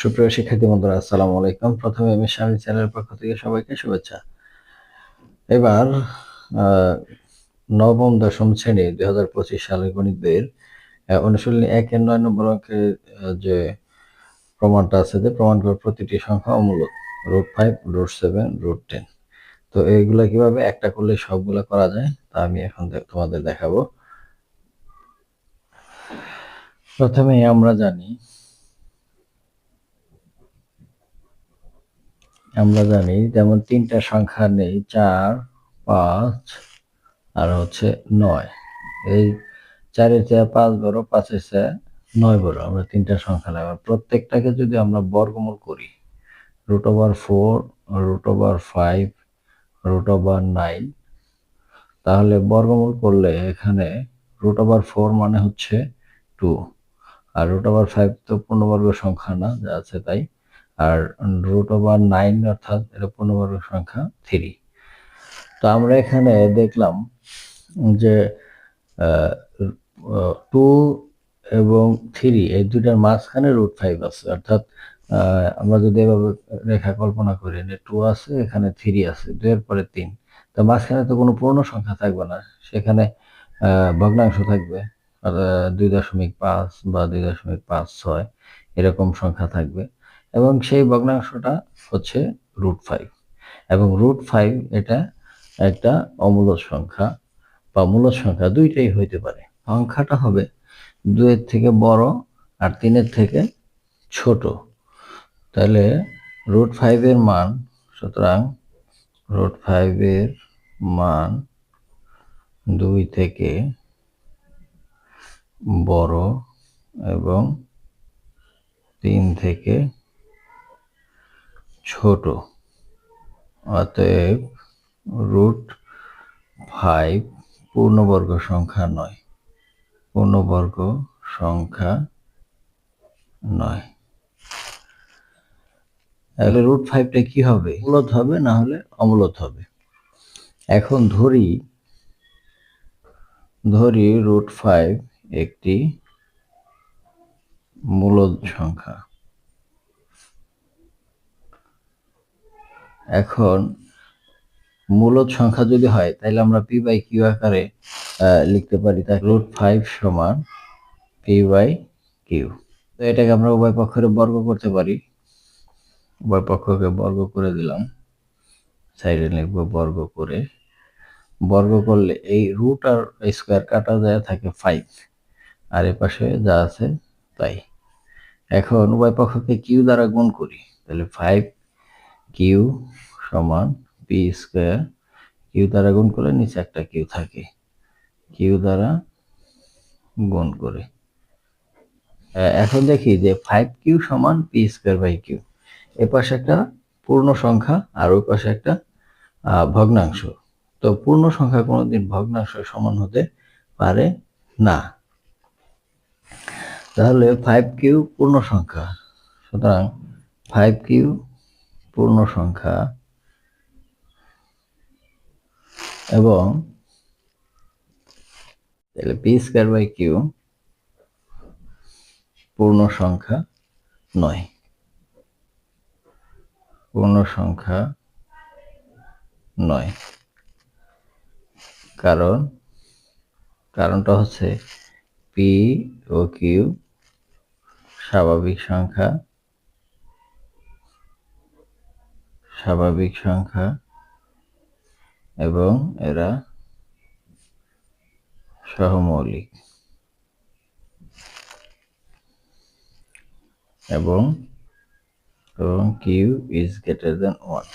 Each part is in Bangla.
সুপ্রিয় শিক্ষার্থী বন্ধুরা আসসালামু আলাইকুম। প্রথমে আমি স্বামী চ্যানেলের পক্ষ থেকে সবাইকে শুভেচ্ছা। এবার নবম দশম শ্রেণি দুই হাজার পঁচিশ সালের গণিতের আহ, অনুশীলনী একের নয় নম্বর অঙ্কের যে প্রমাণটা আছে যে প্রমাণ করে প্রতিটি সংখ্যা অমূলক। Root five root seven root ten তো এইগুলা কীভাবে একটা করলে সবগুলা করা যায় তা আমি এখন তোমাদের দেখাবো। প্রথমে আমরা জানি আমরা জানি যেমন তিনটা সংখ্যা নেই, চার, পাঁচ, আর হচ্ছে নয়। এই চারের চেয়ে পাঁচ বড়, পাঁচের চেয়ে নয় বড় আমরা তিনটা সংখ্যা নেব প্রত্যেকটাকে যদি আমরা বর্গমূল করি root over four root over five root over nine তাহলে বর্গমূল করলে এখানে রুট ওভার ফোর মানে হচ্ছে টু আর রুট ওভার ফাইভ তো পূর্ণবর্গ সংখ্যা না, যা আছে তাই আর রুট ওভার নাইন অর্থাৎ এটা পূর্ণবর্গ সংখ্যা থ্রি তো আমরা এখানে দেখলাম যে টু এবং থ্রি এই দুটার মাঝখানে রুট ফাইভ আছে। অর্থাৎ আমরা যদি এভাবে রেখা কল্পনা করি টু আছে, এখানে থ্রি আছে দুয়ের পরে তিন। তো মাঝখানে তো কোনো পূর্ণ সংখ্যা থাকবে না। সেখানে ভগ্নাংশ থাকবে। দুই দশমিক পাঁচ বা দুই দশমিক পাঁচ ছয় এরকম সংখ্যা থাকবে। এবং সেই ভগ্নাংশটা হচ্ছে রুট ফাইভ। এবং রুট ফাইভ এটা একটা অমূলক সংখ্যা বা মূলদ সংখ্যা দুইটাই হইতে পারে। সংখ্যাটা হবে দুয়ের থেকে বড় আর তিনের থেকে ছোট। তাহলে রুট ফাইভের মান, সুতরাং রুট ফাইভের মান দুই থেকে বড় এবং তিন থেকে ছোট। অতএব রুট ফাইভ পূর্ণবর্গ সংখ্যা নয়। পূর্ণবর্গ সংখ্যা নয়। তাহলে রুট ফাইভটা কি হবে? মূলত হবে না হলে অমূলত হবে। এখন ধরি ধরি রুট ফাইভ একটি মূলদ সংখ্যা। এখন মূলদ সংখ্যা যদি হয়, তাহলে আমরা পি বাই কিউ আকারে লিখতে পারি তাই রুট ফাইভ সমান পি বাই কিউ তো এটাকে আমরা উভয় পক্ষের বর্গ করতে পারি। উভয় পক্ষকে বর্গ করে দিলাম। সাইডে লিখব বর্গ করে। বর্গ করলে এই রুট আর স্কোয়ার কাটা যায় থাকে ফাইভ আর এ পাশে যা আছে তাই। এখন উভয় পক্ষকে কিউ দ্বারা গুণ করি। তাহলে ফাইভ কিউ সমান পি স্কোয়ার কিউ দ্বারা গুণ করে নিচে একটা কিউ থাকে। কিউ দ্বারা গুণ করে। এখন দেখি যে ফাইভ কিউ সমান পি স্কোয়ার বাই কিউ এ পাশে একটা পূর্ণ সংখ্যা আর ওই পাশে একটা ভগ্নাংশ। তো পূর্ণ সংখ্যা কোনোদিন ভগ্নাংশ সমান হতে পারে না। তাহলে ফাইভ কিউ পূর্ণ সংখ্যা। সুতরাং ফাইভ কিউ পূর্ণ সংখ্যা এবং তাহলে পি স্কোয়ার বাই কিউ পূর্ণ সংখ্যা নয়। পূর্ণ সংখ্যা নয়। কারণ, কারণটা হচ্ছে পি ও কিউ স্বাভাবিক সংখ্যা স্বাভাবিক সংখ্যা এবং এরা সহমৌলিক এবং এবং q is greater than one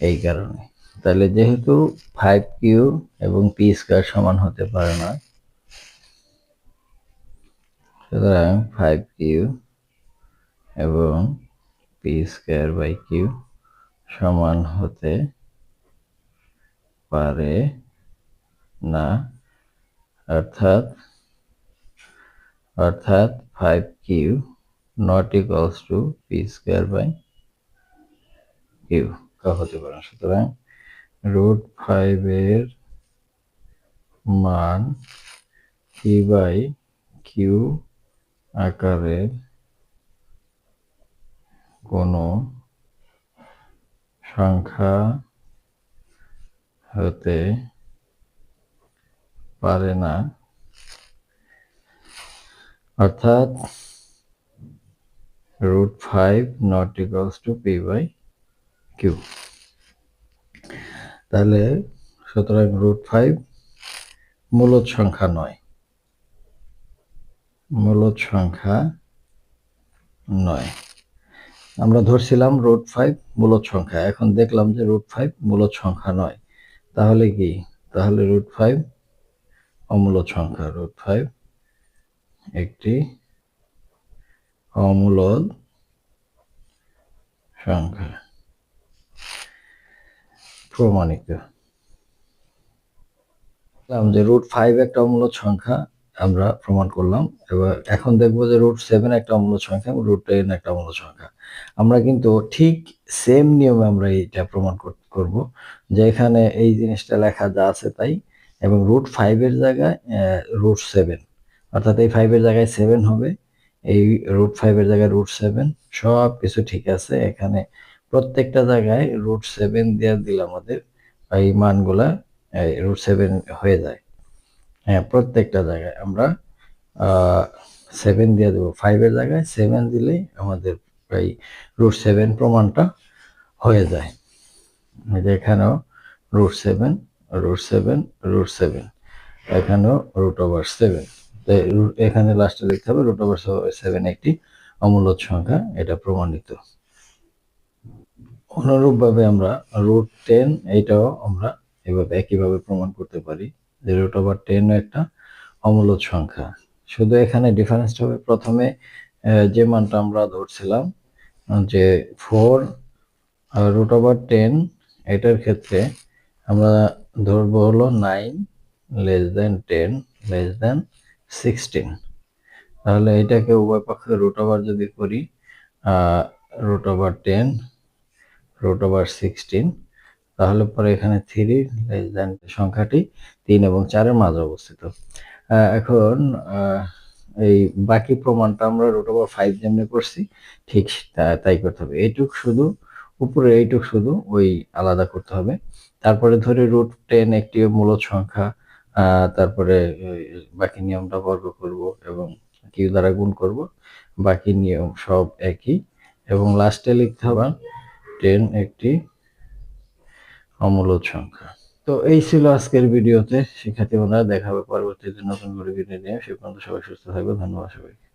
এই কারণে। তাহলে যেহেতু ফাইভ কিউ এবং পি স্কোয়ার সমান হতে পারে না, সুতরাং ফাইভ কিউ এবং পি স্কোয়ার বাই কিউ সমান হতে পারে না। অর্থাৎ অর্থাৎ five q not equals to p square by q হতে পারে। সুতরাং রুট ফাইভের মান পি বাই কিউ আকারের কোনো সংখ্যা হতে পারে না। অর্থাৎ root five not equals to p by q তাহলে সুতরাং রুট ফাইভ মূলদ সংখ্যা নয়। মূলদ সংখ্যা নয়। আমরা ধরছিলাম রুট ফাইভ মূলদ সংখ্যা। এখন দেখলাম যে রুট ফাইভ মূলদ সংখ্যা নয়। তাহলে কি? তাহলে রুট ফাইভ অমূলদ সংখ্যা। রুট ফাইভ একটি অমূলদ সংখ্যা। প্রমাণিত। যে রুট ফাইভ একটা অমূলদ সংখ্যা। আমরা প্রমাণ করলাম। এবার এখন দেখব যে রুট সেভেন একটা অমূলদ সংখ্যা এবং রুট টেন একটা অমূলদ সংখ্যা। আমরা কিন্তু ঠিক সেম নিয়মে আমরা এইটা প্রমাণ করব যে এখানে এই জিনিসটা লেখা যা আছে তাই এবং রুট ফাইভের জায়গায় রুট সেভেন অর্থাৎ এই ফাইভের জায়গায় সেভেন হবে, এই রুট ফাইভের জায়গায় রুট সেভেন সব কিছু ঠিক আছে। এখানে প্রত্যেকটা জায়গায় রুট সেভেন দিয়ে দিলে আমাদের এই মানগুলা রুট সেভেন হয়ে যায়। হ্যাঁ প্রত্যেকটা জায়গায় আমরা সেভেন দিয়ে দেবো। ফাইভের জায়গায় সেভেন দিলেই আমাদের এই রুট সেভেন প্রমাণটা হয়ে যায়। এখানেও root seven root seven root seven এখানেও রুট ওভার সেভেন এখানে লাস্টে লিখতে হবে রুট ওভার সেভেন একটি অমূল্য সংখ্যা, এটা প্রমাণিত। অনুরূপভাবে আমরা রুট টেন এইটাও আমরা এভাবে একইভাবে প্রমাণ করতে পারি। রুট ওভার টেন একটা অমূলত সংখ্যা। শুধু এখানে ডিফারেন্সটা হবে প্রথমে যে মানটা আমরা ধরছিলাম, যে ফোর রুট ওভার টেন এটার ক্ষেত্রে আমরা ধরবো হলো nine less than ten less than sixteen তাহলে এটাকে উভয় পক্ষে রুট ওভার যদি করি root over ten root over sixteen তাহলে পরে এখানে থ্রি লেস দেন সংখ্যাটি তিন এবং চারের মাঝে অবস্থিত। এখন এই বাকি প্রমাণটা আমরা রুট ওভার ফাইভ যেমনি করছি, ঠিক তাই করতে হবে। এইটুক শুধু, উপরে এইটুক শুধু, ওই আলাদা করতে হবে। তারপরে ধরে রুট টেন একটি মূলত সংখ্যা তারপরে বাকি নিয়মটা বর্গ করব এবং কিউ দ্বারা গুণ করব। বাকি নিয়ম সব একই এবং লাস্টে লিখতে হবে টেন একটি অমূলত সংখ্যা। তো এই ছিল আজকের ভিডিওতে। শিক্ষার্থী বন্ধুরা দেখাবে পরবর্তীতে নতুন করে ভিডিও নিয়ে। সে পর্যন্ত সবাই সুস্থ থাকবে ধন্যবাদ সবাইকে।